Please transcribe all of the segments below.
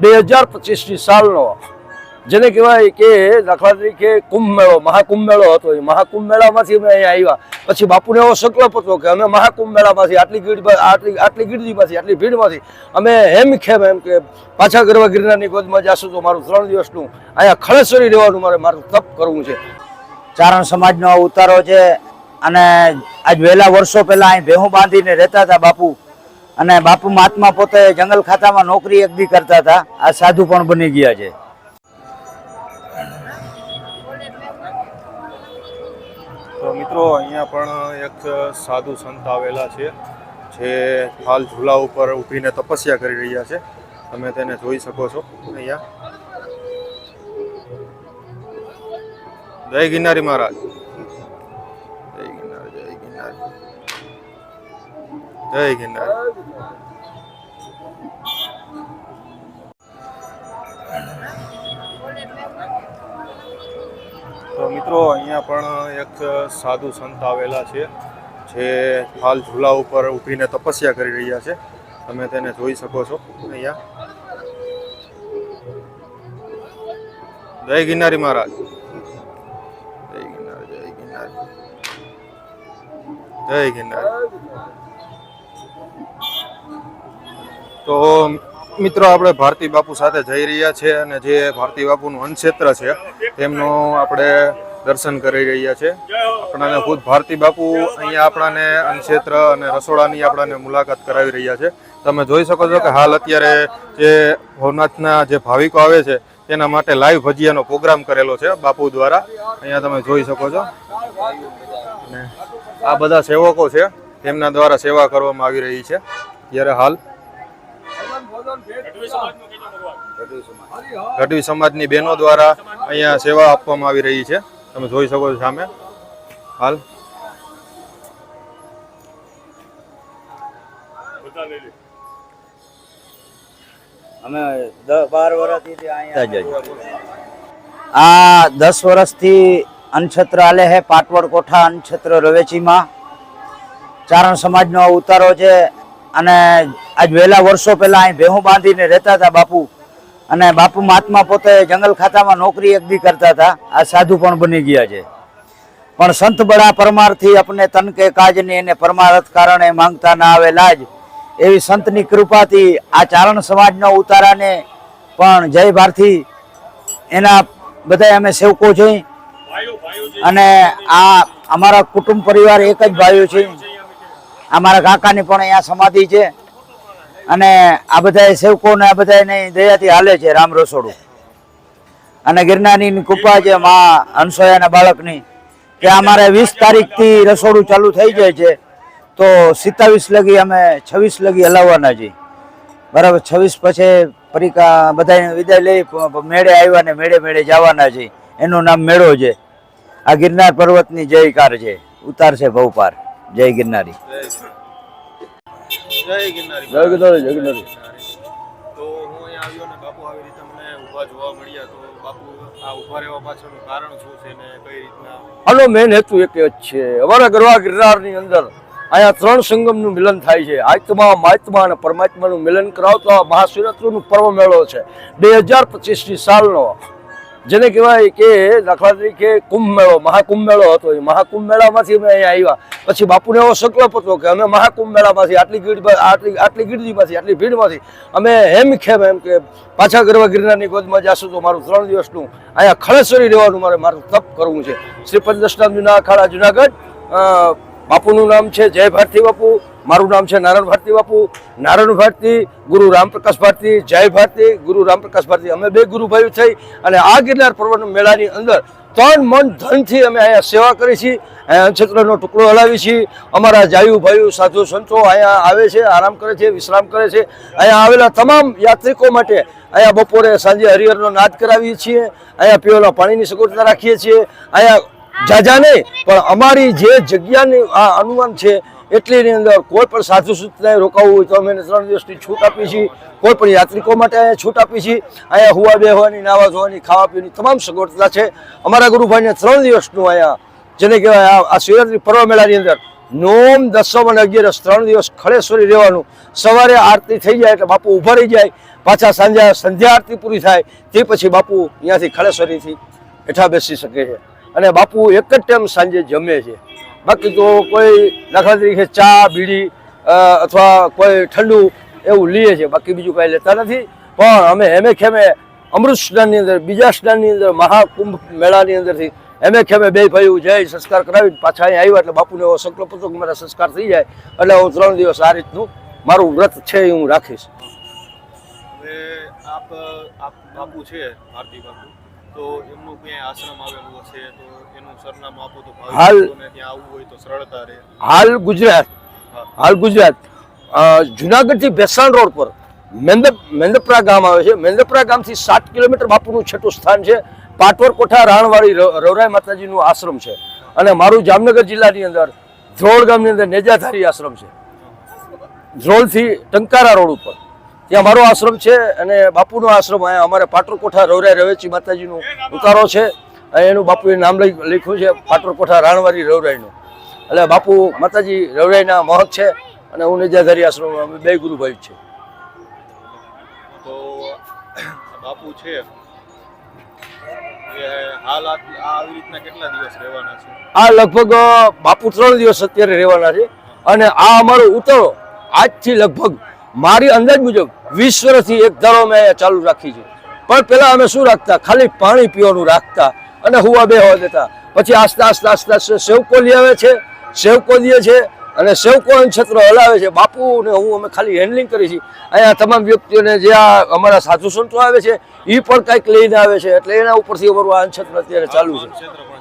બે હજાર પચીસની સાલનો. જેને કહેવાય કે દાખલા તરીકે કુંભ મેળો મહાકુંભ મેળો હતો. એ મહાકુંભ મેળામાંથી અમે અહીંયા આવ્યા. પછી બાપુને એવો સંકલ્પ હતો કે અમે મહાકુંભ મેળામાંથી આટલી ગીડ આટલી આટલી ગીરડીમાંથી આટલી ભીડમાંથી, અમે હેમ ખેમ એમ કે પાછા ગરવા ગિરનારની ગોદમાં જાશું તો મારું ત્રણ દિવસનું અહીંયા ખળેશ્વરી રહેવાનું મારે, મારું તપ કરવું છે. ચારણ સમાજનો ઉતારો છે અને આજ વહેલા વર્ષો પહેલાં અહીં ભેહું બાંધીને રહેતા હતા બાપુ. અને બાપુ મહાત્મા પોતે જંગલ ખાતામાં નોકરી એકદી કરતા હતા. આ સાધુ પણ બની ગયા છે. તો મિત્રો, અહીંયા પણ એક સાધુ સંત આવેલા છે, જે હાલ ઝૂલા ઉપર ઊભીને તપસ્યા કરી રહ્યા છે. તમે તેને જોઈ શકો છો અહીંયા. જય ગિરનારી મહારાજ. જય ગિરનાર. તો મિત્રો, અહીંયા પણ એક સાધુ સંત આવેલા છે, જે હાલ ઝૂલા ઉપર ઊભીને તપસ્યા કરી રહ્યા છે. તમે તેને જોઈ શકો છો અહીંયા. જય ગિરનારી મહારાજ. જય ગિરનાર જય ગિરનાર. જય ગિરનાર. તો મિત્રો, આપણે ભારતી બાપુ સાથે જઈ રહ્યા છે અને જે ભારતી બાપુનું અન્નક્ષેત્ર છે, તેમનું આપણે દર્શન કરી રહ્યા છે. આપણાને ખુદ ભારતી બાપુ અહીંયા આપણાને અન્નક્ષેત્ર અને રસોડાની આપણાને મુલાકાત કરાવી રહ્યા છે. તમે જોઈ શકો છો કે હાલ અત્યારે જે ભવનાથના જે ભાવિકો આવે છે, તેના માટે લાઈવ ભજીયાનો પ્રોગ્રામ કરેલો છે બાપુ દ્વારા. અહીંયા તમે જોઈ શકો છો. આ બધા સેવકો છે, તેમના દ્વારા સેવા કરવામાં આવી રહી છે. ત્યારે હાલ ગઢવી સમાજની બહેનો દ્વારા અહીંયા સેવા આપવામાં આવી રહી છે. તમે જોઈ શકો છો સામે. હાલ. અમે બાર વર્ષથી. આ દસ વર્ષથી અન્નક્ષેત્ર આલે હે પાટવડ કોઠા અન્નક્ષેત્ર રવેચીમાં. ચારણ સમાજનો ઉતારો છે અને આજ વહેલા વર્ષો પહેલા અહીં ભેહું બાંધીને રહેતા હતા બાપુ. અને બાપુ મહાત્મા પોતે જંગલ ખાતામાં નોકરી એકદી કરતા હતા. આ સાધુ પણ બની ગયા છે. પણ સંત બળા પરમારથી આપણને તન કે કાજની એને પરમારથ કારણે માંગતા ના આવે લાજ એવી સંતની કૃપાથી આ ચારણ સમાજનો ઉતારાને પણ જય ભારતી. એના બધા અમે સેવકો છીએ. અને આ અમારા કુટુંબ પરિવાર એક જ ભાઈઓ છે અમારા કાકાની પણ અહીંયા સમાધિ છે. અને આ બધા સેવકો ને આ બધા દયાથી હાલે છે રામ રસોડું. અને ગિરનારની કૃપા છે મા અનસોયાના બાળકની, કે અમારે વીસ તારીખથી રસોડું ચાલુ થઈ જાય છે, તો સિત્તાવીસ લગી અમે છવ્વીસ લગી હલાવવાના છીએ. બરાબર, છવ્વીસ પછી પરીકા બધાને વિદાય લઈ મેળે આવ્યા ને મેળે મેળે જવાના છે એનું નામ મેળો છે. આ ગિરનાર પર્વતની જયકાર છે. ઉતાર છે ભવપાર. જય ગિરનારી. જય ગિરનારી જય ગિરનારી જય ગિરનારી. તો હું અહીંયા આવ્યો ને બાપુ આવી રીતે મને ઊભા જોવા મળ્યા. તો બાપુ આ ઊભા રહેવા પાછળનું કારણ શું છે ને કઈ રીતના? આનો મેન હેતુ એક જ છે. અમારા ગરવા ગિરનારની અંદર અહીંયા ત્રણ સંગમનું મિલન થાય છે. આત્મા માત્મા અને પરમાત્માનું મિલન કરાવતો આ મહાશિવરાત્રિનું પર્વ મેળો છે. બે હજાર પચીસની સાલનો જેને કહેવાય કે દાખલા તરીકે કુંભ મેળો મહાકુંભ મેળો હતો એ. મહાકુંભ મેળામાંથી અમે અહીંયા આવ્યા. પછી બાપુને એવો સંકલ્પ હતો કે અમે મહાકુંભ મેળામાંથી આટલી ગીડ આટલી આટલી ગીરડીમાંથી આટલી ભીડમાંથી અમે હેમ ખેમ એમ કે પાછા ગરવા ગિરનારની ગોદમાં જાશું તો મારું ત્રણ દિવસનું અહીંયા ખળેશ્વરી રહેવાનું મારે મારું તપ કરવું છે. શ્રીપદ પંચદશનામ જુના અખાડા જુનાગઢ બાપુનું નામ છે જય ભારતી બાપુ. મારું નામ છે નારાયણ ભારતી બાપુ. નારાયણ ભારતી, ગુરુ રામપ્રકાશ ભારતી, જય ભારતી, ગુરુ રામપ્રકાશ ભારતી. અમે બે ગુરુભાઈઓ થઈ અને આ ગિરનાર પર્વત મેળાની અંદર ત્રણ મન ધનથી અમે અહીંયા સેવા કરી છીએ. અહીંયા અનક્ષેત્રનો ટુકડો હલાવી છીએ. અમારા જાયુ ભાઈઓ, સાધુ સંતો અહીંયા આવે છે, આરામ કરે છે, વિશ્રામ કરે છે. અહીંયા આવેલા તમામ યાત્રિકો માટે અહીંયા બપોરે, સાંજે હરિહરનો નાદ કરાવીએ છીએ. અહીંયા પીવાના પાણીની સગવડતા રાખીએ છીએ. અહીંયા જાજા નહીં પણ અમારી જે જગ્યાની આ અનુમાન છે એટલીની અંદર કોઈ પણ સાધુ સૂચનાએ રોકાવવું હોય તો અમે ત્રણ દિવસની છૂટ આપી છીએ. કોઈ પણ યાત્રિકો માટે અહીંયા છૂટ આપી છીએ. અહીંયા હુવા બેહવાની નાવા ધોવાની, ખાવા પીવાની તમામ સગવડતા છે. અમારા ગુરુભાઈને ત્રણ દિવસનું અહીંયા, જેને કહેવાય આ- શિવરાત્રી પર્વ મેળાની અંદર નોમ, દસમ અને અગિયારસ ત્રણ દિવસ ખડેશ્વરી રહેવાનું. સવારે આરતી થઈ જાય એટલે બાપુ ઊભા રહી જાય. પાછા સાંજે સંધ્યા આરતી પૂરી થાય, તે પછી બાપુ અહીંયાથી ખડેશ્વરીથી હેઠા બેસી શકે છે. અને બાપુ એક જ ટાઈમ સાંજે જમે છે. બાકી તો કોઈ દાખલા તરીકે ચા, બીડી અથવા કોઈ ઠંડુ એવું લઈએ છે, બાકી બીજું કાંઈ લેતા નથી. પણ અમે હેમે ખેમે અમૃત સ્નાનની અંદર, બીજા સ્નાનની અંદર, મહાકુંભ મેળાની અંદરથી એમે ખેમે બે ભાઈઓ જઈ સંસ્કાર કરાવી પાછા અહીં આવ્યા એટલે બાપુને એવો સંકલ્પ હતો કે મારા સંસ્કાર થઈ જાય. એટલે હું ત્રણ દિવસ આ રીતનું મારું વ્રત છે એ હું રાખીશ. આપ આપ બાપુ છે ભારતી બાપુ. તો એમનું ક્યાંય આશ્રમ આવેલું હશે તો એનું સરનામું આપો તો હાલ- ત્યાં આવવું હોય તો સરળતા રહે. હાલ ગુજરાત હાલ ગુજરાત જુનાગઢથી ભેસાણ રોડ પર મેંદ મેંદપરા ગામ આવે છે. મેંદપરા ગામથી સાત કિલોમીટર બાપુનું છેટું સ્થાન છે. પાટવર કોઠા રાણવાડી રવરાય માતાજીનું આશ્રમ છે. અને મારું જામનગર જિલ્લાની અંદર ધ્રોળ ગામની અંદર નેજાધારી આશ્રમ છે. ધ્રોળથી ટંકારા રોડ ઉપર. ત્યાં મારો આશ્રમ છે અને બાપુનો આશ્રમ અહીંયા અમારે પાટવર કોઠા રવરાય રવેચી માતાજીનું ઉતારો છે. એનું બાપુએ નામ લઈ લખ્યું છે પાટવર કોઠા રવરાઈનું રવરાયનું. એટલે બાપુ માતાજી રવરાયના મહક છે અને હું નિજાધારી આશ્રમ અમે બે ગુરુભાઈ ભાઈ છે તો બાપુ છે. આ લગભગ બાપુ ત્રણ દિવસ અત્યારે રહેવાના છે. અને આ અમારો ઉતરો આજથી લગભગ મારી અંદાજ મુજબ વીસ વર્ષથી એક ધારો મેં ચાલુ રાખી છે. પણ પહેલાં અમે શું રાખતા? ખાલી પાણી પીવાનું રાખતા. અને હુવા બે હોવા દેતા. પછી આસ્તે આસ્તે આસ્તે આસ્તે સેવકો લઈ આવે છે, સેવકો દે છે અને સેવકો ક્ષેત્ર હલાવે છે? બાપુ ને હું અમે ખાલી હેન્ડલિંગ કરી છીએ અહીંયા તમામ વ્યક્તિઓને જે આ અમારા સાધુ સંતો આવે છે એ પણ કંઈક લઈને આવે છે. એટલે એના ઉપરથી અમારું આ નક્ષત્ર અત્યારે ચાલુ છે.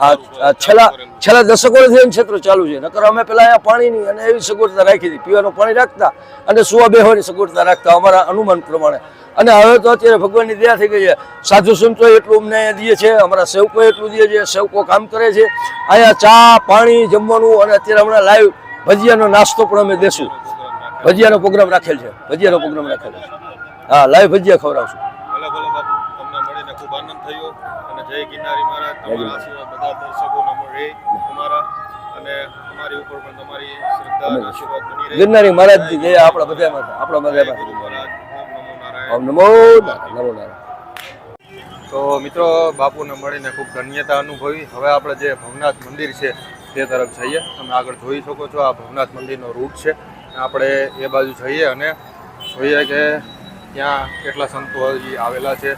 આ આ છેલ્લા છેલ્લા દશકોથી વર્ષથી ક્ષેત્ર ચાલુ છે. નકર અમે પહેલાં અહીંયા પાણીની અને એવી સગવડતા રાખી હતી. પીવાનું પાણી રાખતા અને સુવા બેહવાની સગવડતા રાખતા અમારા અનુમાન પ્રમાણે. અને હવે તો અત્યારે ભગવાનની દયા થઈ ગઈ છે. સાધુ સંતો એટલું અમને દે છે, અમારા સેવકો એટલું દે છે, સેવકો કામ કરે છે. અહીંયા ચા, પાણી જમવાનું અને અત્યારે હમણાં લાઈવ ભજીયાનો નાસ્તો પણ અમે દેશું. ભજીયાનો પ્રોગ્રામ રાખેલ છે. ભજીયાનો પ્રોગ્રામ રાખેલો છે. હા લાઈવ ભજીયા ખવડાવશું. ભલે ભલે બાપુ ખૂબ આનંદ થયો. અને જય ગિરનારી મહારાજ. ગિરનારી. મહારાજની આપણા બધામાં આપણા જય બધામાં નમો નમો નારાયણ. તો મિત્રો બાપુને મળીને ખૂબ ધન્યતા અનુભવી. હવે આપણે જે ભવનાથ મંદિર છે તે તરફ જઈએ. તમે આગળ જોઈ શકો છો, આ ભવનાથ મંદિરનો રૂટ છે. આપણે એ બાજુ જઈએ અને જોઈએ કે ત્યાં કેટલા સંતો હજી આવેલા છે.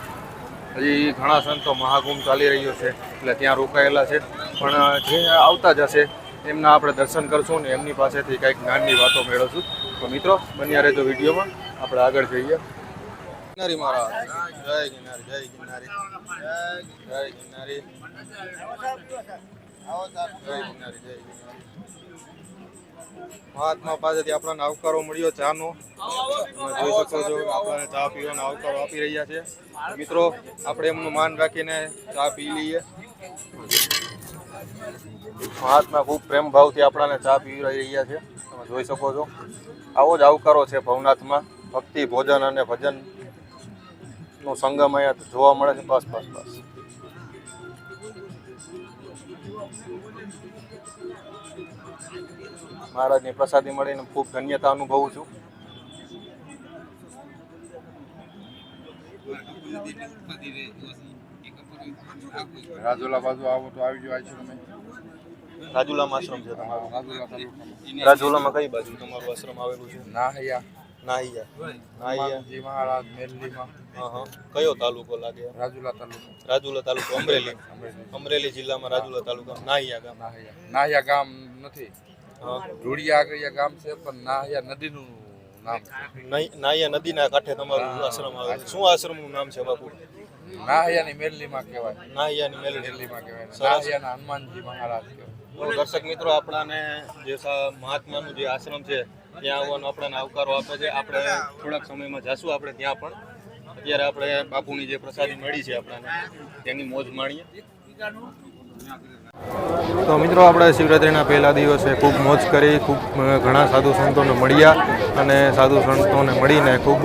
હજી ઘણા સંતો મહાકુંભ ચાલી રહ્યો છે, એટલે ત્યાં રોકાયેલા છે. પણ જે આવતા જશે, એમના આપણે દર્શન કરશું ને એમની પાસેથી કંઈક જ્ઞાનની વાતો મેળવશું. તો મિત્રો, બન્યા રહેજો વિડીયોમાં. આપણે આગળ જઈએ. ગિરનારી મહારાજ. જય ગિરનારી જય ગિરનારી. જય ગિરનારી. મહાત્મા પાસેથી આપણને આવકારો મળ્યો ચાનો જોઈ શકો છો, આપણને ચા પીવાનો આવકારો આપી રહ્યા છે. મિત્રો, આપણે એમનું માન રાખીને ચા પી લઈએ. મહાત્મા ખૂબ પ્રેમ ભાવથી આપણને ચા પી રહ્યા છે. તમે જોઈ શકો છો. આવો જ આવકારો છે ભવનાથમાં. ભક્તિ, ભોજન અને ભજનનું સંગમ અહીંયા જોવા મળે છે. બસ બસ બસ. મહારાજની પ્રસાદી મળીને ખૂબ ધન્યતા અનુભવું છું. રાજુલા બાજુ આવો તો આવી જાવ છે તમે. રાજુલામાં આશ્રમ છે તમારો? રાજુલામાં કઈ બાજુ? તમારું આશ્રમ આવેલું છે? નાહૈયા. નાહિયા. નાહિયા. હનુમાનજી મહારાજ મેરલીમાં હા હા. કયો તાલુકો લાગે? રાજુલા તાલુકો. રાજુલા તાલુકો અમરેલી. અમરેલી જિલ્લામાં રાજુલા તાલુકા નાહિયા ગામ. નાહિયા. નાહૈયા ગામ નથી. આગળ ગામ છે પણ નાહૈયા નદીનું નામ છે. નાહિયા નદીના કાંઠે તમારું આશ્રમ આવે છે. શું આશ્રમનું નામ છે બાપુ? નાહૈયાની મેરલીમાં કહેવાય. નાહિયાની મેલડી. મેરલીમાં કહેવાય. નાહૈયાના હનુમાનજી મહારાજ કહેવાય. દર્શક મિત્રો આપણાને જે મહાત્માનું જે આશ્રમ છે ત્યાં આવવાનો આપણને આવકારો આપે છે. આપણે થોડાક સમયમાં જશું આપણે ત્યાં પણ. અત્યારે આપણે બાપુની જે પ્રસાદી મળી છે આપણને તેની મોજ માણીએ. તો મિત્રો, આપણે શિવરાત્રિના પહેલા દિવસે ખૂબ મોજ કરી, ખૂબ ઘણા સાધુ સંતોને મળ્યા અને સાધુ સંતોને મળીને ખૂબ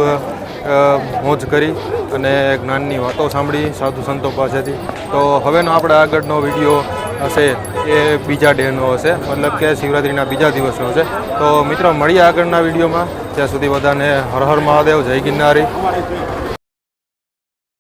મોજ કરી અને જ્ઞાનની વાતો સાંભળી સાધુ સંતો પાસેથી. તો હવેનો આપણે આગળનો વીડિયો હશે એ બીજા ડેનો હશે, મતલબ કે શિવરાત્રિના બીજા દિવસનો હશે. તો મિત્રો, મળીએ આગળના વિડીયોમાં. ત્યાં સુધી બધાને હર હર મહાદેવ, જય ગિરનારી.